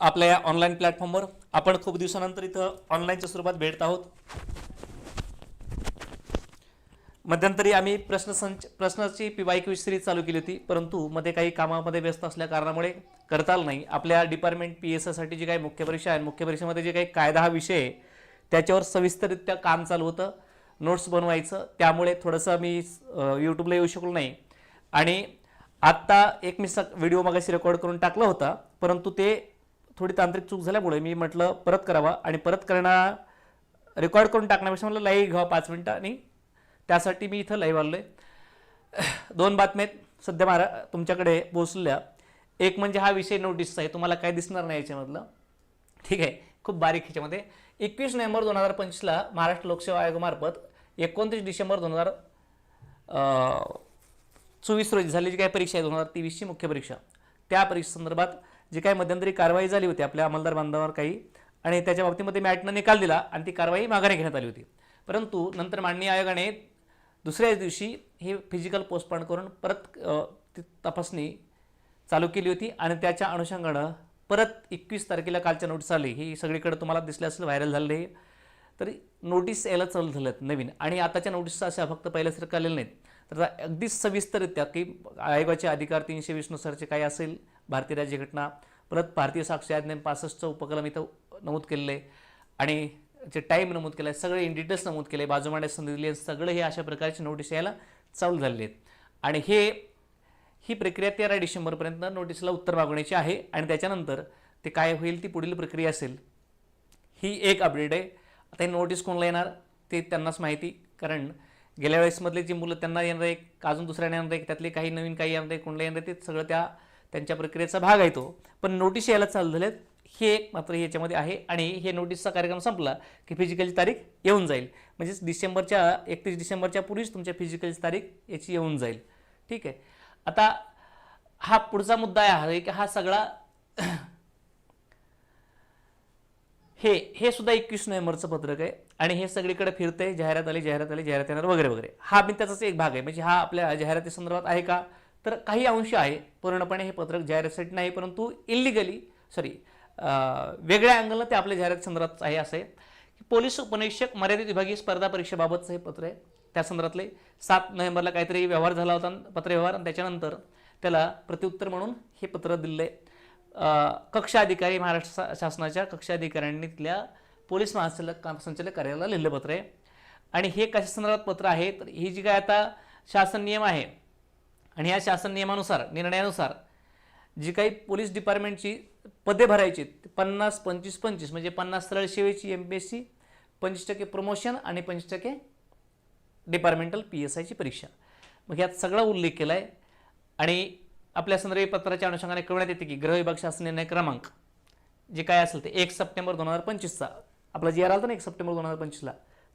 आपल्या या ऑनलाईन प्लॅटफॉर्मवर आपण खूप दिवसानंतर इथं ऑनलाईनच्या स्वरूपात भेटत आहोत. मध्यंतरी आम्ही प्रश्नसंच प्रश्नाची पी वाय सिरीज चालू केली होती परंतु मध्ये काही कामामध्ये व्यस्त असल्या कारणामुळे करता आलं नाही. आपल्या डिपार्टमेंट पी एससाठी जी काही मुख्य परीक्षा आहे मुख्य परीक्षेमध्ये जे काही कायदा हा विषय आहे त्याच्यावर सविस्तररित्या काम चालू होतं. नोट्स बनवायचं त्यामुळे थोडंसं मी यूट्यूबला येऊ शकलो नाही. आणि आत्ता एक मी स व्हिडिओ मागाशी रेकॉर्ड करून टाकला होता परंतु ते थोडी तांत्रिक चूक झाल्यामुळे मी म्हटलं परत करावा आणि परत करणार रेकॉर्ड करून टाकण्यापेक्षा म्हटलं लाईव्ह घ्यावा पाच मिनटं आणि त्यासाठी मी इथं लाईव्ह आलो आहे दोन बातम्या आहेत. सध्या मारा तुमच्याकडे पोचलेल्या एक म्हणजे हा विषय नोटीसचा आहे. तुम्हाला काय दिसणार नाही याच्यामधलं. ठीक आहे. खूप बारीक ह्याच्यामध्ये. एकवीस नोव्हेंबर दोन हजार पंचवीसला महाराष्ट्र लोकसेवा आयोगामार्फत एकोणतीस डिसेंबर दोन हजार चोवीस रोजी झाली जी काही परीक्षा आहे दोन हजार तेवीसची मुख्य परीक्षा त्या परीक्षेसंदर्भात जी काही मध्यंतरी कारवाई झाली होती आपल्या अंमलदार बांधवावर काही आणि त्याच्या बाबतीमध्ये मॅटनं निकाल दिला आणि ती कारवाई माघारी घेण्यात आली होती. परंतु नंतर माननीय आयोगाने दुसऱ्याच दिवशी हे फिजिकल पोस्टपॉन करून परत ती तपासणी चालू केली होती आणि त्याच्या अनुषंगानं परत एकवीस तारखेला कालच्या नोटीस आली. ही सगळीकडे तुम्हाला दिसले असेल व्हायरल झाले तरी नोटीस यायला चालू झाल्यात नवीन. आणि आताच्या नोटीस अशा फक्त पहिल्यासारखं आलेल्या नाहीत. तर अगदीच अगदी सविस्तररित्या की आयोगाचे अधिकार तीनशे वीसनुसारचे काय असेल भारतीय राज्यघटना परत भारतीय साक्षी अधिनियम पासष्टचं उपक्रम इथं नमूद केलेलं आहे. आणि जे टाईम नमूद केलं आहे सगळे इन डिटेल्स नमूद केले बाजू मांडण्यास संधी दिली आहे सगळे हे अशा प्रकारचे नोटीस यायला चालू झालेले आहेत. आणि हे ही प्रक्रिया तेरा डिसेंबरपर्यंत नोटीसला उत्तर मागवण्याची आहे. आणि त्याच्यानंतर ते काय होईल ती पुढील प्रक्रिया असेल ही एक अपडेट आहे. आता ही नोटीस कोणाला येणार ते त्यांनाच माहिती. कारण गेल्या वेळेसमधले जी मुलं त्यांना येणार आहे अजून दुसऱ्याने येणार आहे त्यातले काही नवीन काही येणार आहे कोणाला येणार आहे ते सगळं त्या त्यांच्या प्रक्रियेचा भाग आहे तो. पण नोटीस यायला चालू झाल्यात हे एक मात्र याच्यामध्ये आहे आणि हे नोटीसचा कार्यक्रम संपला की फिजिकलची तारीख येऊन जाईल. म्हणजेच डिसेंबरच्या एकतीस डिसेंबरच्या पूर्वीच तुमच्या फिजिकलची तारीख याची येऊन जाईल. ठीक आहे? आता हा पुढचा मुद्दा आहे की हा सगळा हे हे सुद्धा एकवीस नोव्हेंबरचं पत्रक आहे आणि हे सगळीकडे फिरतंय जाहिरात आली जाहिरात आली जाहिरात येणार वगैरे वगैरे. हा मी त्याचाच एक भाग आहे. म्हणजे हा आपल्या जाहिराती संदर्भात आहे का? तर काही अंश आहे. पूर्णपणे हे पत्रक जाहिरातीसाठी नाही परंतु इलिगली सॉरी वेगळ्या अँगलनं ते आपल्या जाहिरात संदर्भात आहे असं आहे. की पोलीस उपनिरीक्षक मर्यादित विभागीय स्पर्धा परीक्षेबाबतचं हे पत्र आहे. त्या संदर्भातले सात नोव्हेंबरला काहीतरी व्यवहार झाला होता पत्रव्यवहार आणि त्याच्यानंतर त्याला प्रत्युत्तर म्हणून हे पत्र दिलं आहे कक्षा अधिकारी महाराष्ट्र शा- शासनाच्या कक्षा अधिकाऱ्यांनी तिथल्या पोलीस महासंचालक संचालक कार्यालयाला लिहिलं पत्र आहे. आणि हे कशा संदर्भात पत्र आहे? तर ही जी काय आता शासन नियम आहे आणि या शासन नियमानुसार निर्णयानुसार जी काही पोलीस डिपार्टमेंटची पदे भरायची पन्नास पंचवीस पंचवीस म्हणजे पन्नास सरळ सेवेची एम पी एस सी पंचवीस टक्के प्रमोशन आणि पंचवीस टक्के डिपार्टमेंटल पी एस आयची परीक्षा. मग यात सगळा उल्लेख केला आहे आणि आपल्या संदर्भी पत्राच्या अनुषंगाने कळवण्यात येते की गृह विभाग शासन निर्णय क्रमांक जे काय असेल ते एक सप्टेंबर दोन हजार पंचवीसचा. आपला जी आर होता ना एक सप्टेंबर दोन हजार पंचवीसला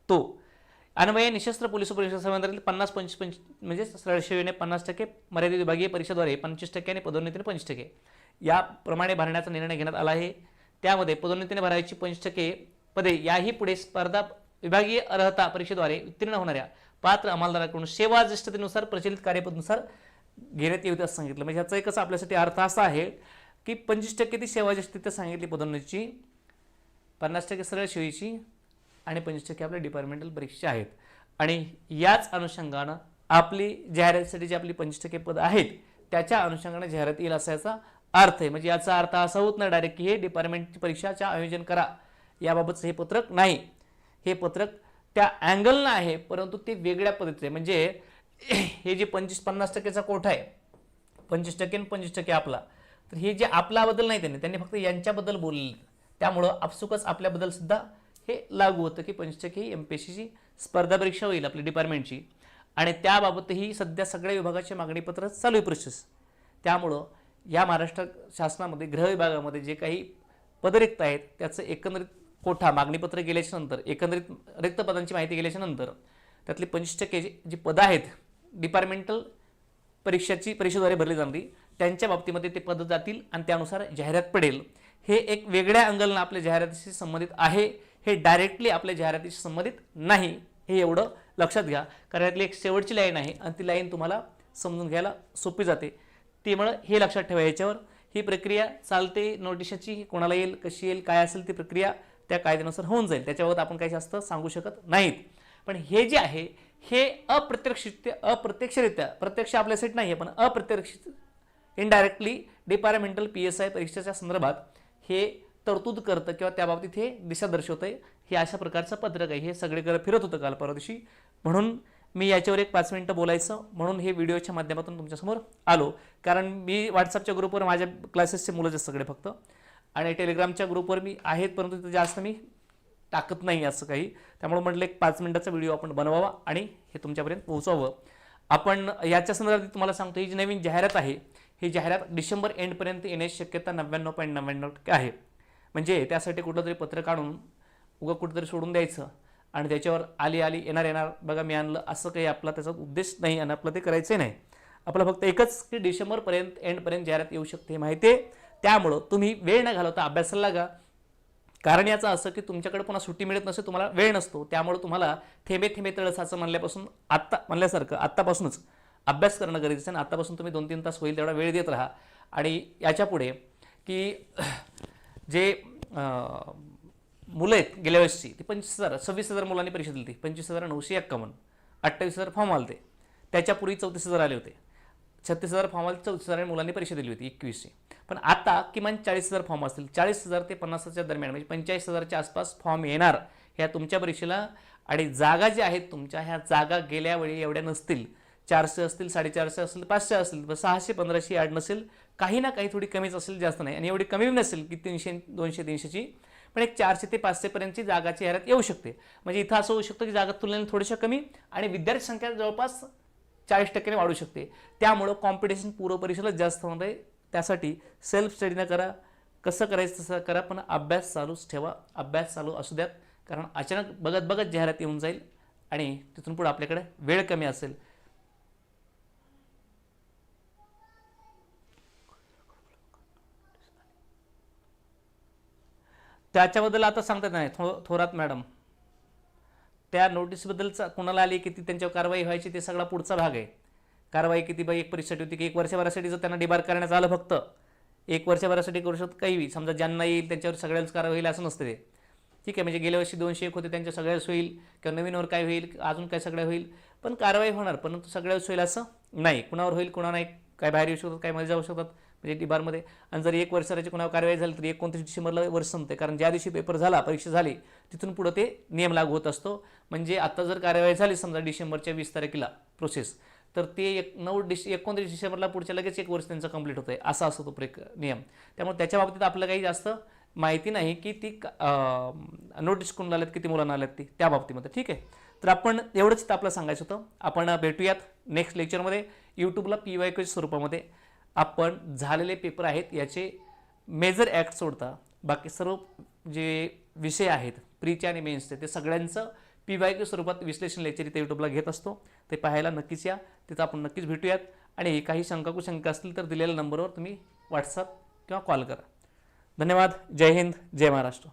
तो अन्वये निशस्त्र पोलीस परीक्षा पन्नास पंचवीस पंच म्हणजे सरळ सेवेने पन्नास टक्के मर्यादित विभागीय परीक्षेद्वारे पंचवीस टक्के आणि पदोन्नतीने पंचवीस टक्के याप्रमाणे भरण्याचा निर्णय घेण्यात आला आहे. त्यामध्ये पदोन्नतीने भरायची पंचवीस टक्के पदे याही पुढे स्पर्धा विभागीय अर्हता परीक्षेद्वारे उत्तीर्ण होणाऱ्या पात्र अंमलदाराकडून सेवा ज्येष्ठतेनुसार प्रचलित कार्यपदनुसार घेण्यात येऊ असं सांगितलं. म्हणजे ह्याचा एकच आपल्यासाठी अर्थ असा आहे की पंचवीस टक्के ती सेवा ज्येष्ठते सांगितली पदोन्नतीची पन्नास टक्के सरळ शिवीची आणि पंचवीस टक्के आपल्या डिपार्टमेंटल परीक्षा आहेत. आणि याच अनुषंगानं आपली जाहिरातीसाठी जी आपली पंचवीस टक्के पद आहेत त्याच्या अनुषंगाने जाहिरात येईल असायचा अर्थ आहे. म्हणजे याचा अर्थ असा होत नाही डायरेक्ट की हे डिपार्टमेंटची परीक्षाच्या आयोजन करा. याबाबतचं हे पत्रक नाही. हे पत्रक त्या अँगलनं आहे परंतु ते वेगळ्या पद्धतीचे म्हणजे हे जे पंचवीस पन्नास टक्केचा कोठा आहे पंचवीस टक्के आणि पंचवीस टक्के आपला तर हे जे आपल्याबद्दल नाही त्यांनी त्यांनी फक्त यांच्याबद्दल बोलले त्यामुळं आपसुकच आपल्याबद्दल सुद्धा हे लागू होतं की पंचवीस टक्के ही एम पी एस सीची स्पर्धा परीक्षा होईल आपली डिपार्टमेंटची आणि त्याबाबतही सध्या सगळ्या विभागाचे मागणीपत्र चालू आहे प्रोसेस त्यामुळं या महाराष्ट्र शासनामध्ये गृह विभागामध्ये जे काही पदरिक्त आहेत त्याचं एकंदरीत कोठा मागणीपत्र गेल्याच्यानंतर एकंदरीत रिक्त पदांची माहिती गेल्याच्यानंतर त्यातली पंचवीस टक्के जी जी पदं आहेत डिपार्टमेंटल परीक्षाची परीक्षेद्वारे भरली जाणारी. त्यांच्या बाबतीमध्ये ते पदं जातील आणि त्यानुसार जाहिरात पडेल. हे एक वेगळ्या अंगलनं आपल्या जाहिरातीशी संबंधित आहे. हे डायरेक्टली आपल्या जाहिरातीशी संबंधित नाही हे एवढं लक्षात घ्या. कारण यातली एक शेवटची लाईन आहे आणि ती लाईन तुम्हाला समजून घ्यायला सोपी जाते. त्यामुळं हे लक्षात ठेवा याच्यावर. ही प्रक्रिया चालते नोटिशाची कोणाला येईल कशी येईल काय असेल ती प्रक्रिया त्या कायद्यानुसार होऊन जाईल. त्याच्यावर आपण काही जास्त सांगू शकत नाहीत. पण हे जे आहे हे अप्रत्यक्षरित्या अप्रत्यक्षरित्या प्रत्यक्ष आपल्यासाठी नाही आहे पण अप्रत्यक्षित indirectly departmental P S I परीक्षेच्या संदर्भात हे तरतूद करतं किंवा त्याबाबतीत हे दिशा दर्शवतं हे अशा प्रकारचं पत्रक आहे. हे सगळीकडे फिरत होतं काल परवा दिवशी म्हणून मी याच्यावर एक पाच मिनटं बोलायचं. म्हणून हे व्हिडिओच्या माध्यमातून तुमच्यासमोर आलो. कारण मी व्हॉट्सअपच्या ग्रुपवर माझ्या क्लासेसचे मुलं जास्त सगळे फक्त. आणि टेलिग्रामच्या ग्रुपवर मी आहेत परंतु तिथे जास्त मी टाकत नाही असं काही. त्यामुळे म्हटलं एक पाच मिनटाचा व्हिडिओ आपण बनवावा आणि हे तुमच्यापर्यंत पोहोचवावं आपण याच्या संदर्भात तुम्हाला सांगतो ही जी नवीन जाहिरात आहे ही जाहिरात डिसेंबर एंडपर्यंत येण्याची शक्यता नव्याण्णव पॉईंट नव्याण्णव टक्के आहे. म्हणजे त्यासाठी कुठलं तरी पत्र काढून उगा कुठंतरी सोडून द्यायचं. आणि त्याच्यावर आली आली येणार येणार. बघा मी आणलं. असं काही आपला त्याचा उद्देश नाही आणि आपलं ते करायचं नाही. आपलं फक्त एकच की डिसेंबरपर्यंत एंडपर्यंत जाहिरात येऊ शकते हे माहिती आहे. त्यामुळं तुम्ही वेळ न घालवता अभ्यासाला लागा. कारण याचं असं की तुमच्याकडे पुन्हा सुट्टी मिळत नसे तुम्हाला वेळ नसतो. त्यामुळे तुम्हाला थेंबे थेंबे तळसाचं म्हणल्यापासून आत्ता म्हणल्यासारखं आत्तापासूनच अभ्यास करणं गरजेचं आहे. आणि आत्तापासून तुम्ही दोन तीन तास होईल तेवढा वेळ देत राहा. आणि याच्यापुढे की जे मुलं आहेत गेल्या वर्षी ती पंचवीस हजार सव्वीस हजार मुलांनी परीक्षा दिली होती. पंचवीस हजार नऊशे एक्कावन्न अठ्ठावीस हजार फॉर्म आले ते त्याच्यापूर्वी चौतीस हजार आले होते. छत्तीस हजार फॉर्म आले चौतीस हजार मुलांनी परीक्षा दिली होती एकवीसशे. पण आता किमान चाळीस हजार फॉर्म असतील. चाळीस हजार ते पन्नासच्या दरम्यान म्हणजे पंचेचाळीस हजारच्या आसपास फॉर्म येणार. ह्या तुमच्या परीक्षेला आणि जागा ज्या आहेत तुमच्या ह्या जागा गेल्या वेळी एवढ्या नसतील. चारशे असतील साडेचारशे असतील पाचशे असतील सहाशे पंधराशे ॲड नसेल काही ना काही थोडी कमीच असेल जास्त नाही. आणि एवढी कमी नसेल की तीनशे दोनशे तीनशेची पण एक चारशे ते पाचशेपर्यंतची जागाची जाहिरात येऊ शकते. म्हणजे इथं असं होऊ शकतं की जागा तुलनेने थोडीशा कमी आणि विद्यार्थी संख्या जवळपास चाळीस टक्क्याने वाढू शकते. त्यामुळं कॉम्पिटिशन पूर्व परीक्षेला जास्त होणार आहे. त्यासाठी सेल्फ स्टडी न करा. कसं करायचं तसं करा पण अभ्यास चालूच ठेवा. अभ्यास चालू असू द्यात. कारण अचानक बघत बघत जाहिरात येऊन जाईल आणि तिथून पुढे आपल्याकडे वेळ कमी असेल. त्याच्याबद्दल आता सांगतात नाही. थो थोरात मॅडम त्या नोटीसबद्दलचा कुणाला आली किती त्यांच्यावर कारवाई व्हायची ते सगळा पुढचा भाग आहे. कारवाई किती बाई एक परीक्षासाठी होती की एक वर्षभरासाठी जर त्यांना डिबार करण्यात आलं फक्त एक वर्षभरासाठी करू शकत काही समजा ज्यांना येईल त्यांच्यावर सगळ्यांच कारवाई होईल असं नसतं ते. ठीक आहे म्हणजे गेल्या वर्षी दोनशे एक होते त्यांच्या सगळ्याच होईल किंवा नवीनवर काय होईल अजून काय सगळ्या होईल पण कारवाई होणार परंतु सगळ्याच होईल असं नाही. कुणावर होईल कुणा नाही काय बाहेर येऊ शकतात काय मध्ये जाऊ शकतात. म्हणजे डिबारमध्ये आणि जर एक वर्षाची कुणावर कारवाई झाली तर एकोणतीस डिसेंबरला वर्ष संपते. कारण ज्या दिवशी पेपर झाला परीक्षा झाली तिथून पुढं ते नियम लागू होत असतो. म्हणजे आता जर कार्यवाही झाली समजा डिसेंबरच्या वीस तारखेला प्रोसेस तर ते एक नऊ डिस एकोणतीस डिसेंबरला पुढच्या लगेच एक वर्ष त्यांचं कंप्लीट होतं आहे असा असतो तो प्रेक नियम. त्यामुळे त्याच्या बाबतीत आपलं काही जास्त माहिती नाही की ती नोटीस कोण आल्यात किती मुलांना आल्यात ती त्या बाबतीमध्ये. ठीक आहे? तर आपण एवढंच आपलं सांगायचं होतं. आपण भेटूयात नेक्स्ट लेक्चरमध्ये यूट्यूबला पी वाय क्यूच्या स्वरूपामध्ये. आपण झालेले पेपर आहेत याचे मेजर ॲक्ट सोडता. बाकी सर्व जे विषय आहेत प्रीचे आणि मेन्सचे ते सगळ्यांचं पी वाय क्यू स्वरूपात विश्लेषण लेक्चर इथे यूट्यूबला घेत असतो. ते पाहायला नक्कीच या. तिथं आपण नक्कीच भेटूयात. आणि काही शंका कुशंका असतील तर दिलेल्या नंबरवर तुम्ही व्हॉट्सअप किंवा कॉल करा. धन्यवाद. जय हिंद. जय महाराष्ट्र.